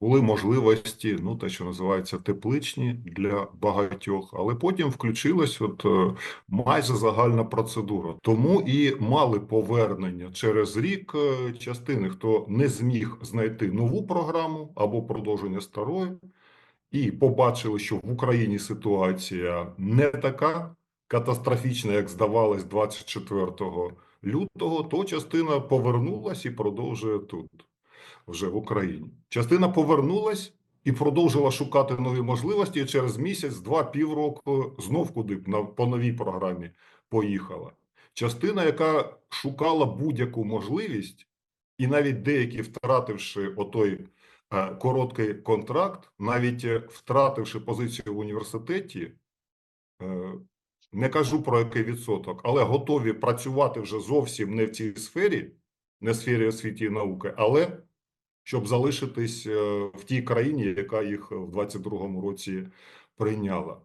були можливості, ну те, що називається тепличні для багатьох, але потім включилась от е, майже загальна процедура. Тому і мали повернення через рік е, частини, хто не зміг знайти нову програму або продовження старої, і побачили, що в Україні ситуація не така катастрофічна, як здавалось 24 лютого, то частина повернулась і продовжує тут вже в Україні. Частина повернулась і продовжила шукати нові можливості. І через місяць, два півроку знов куди по новій програмі поїхала. Частина, яка шукала будь-яку можливість, і навіть деякі, втративши отой е, короткий контракт, навіть е, втративши позицію в університеті, е, не кажу про який відсоток, але готові працювати вже зовсім не в цій сфері, не в сфері освіти і науки, але щоб залишитись е, в тій країні, яка їх в 22-му році прийняла.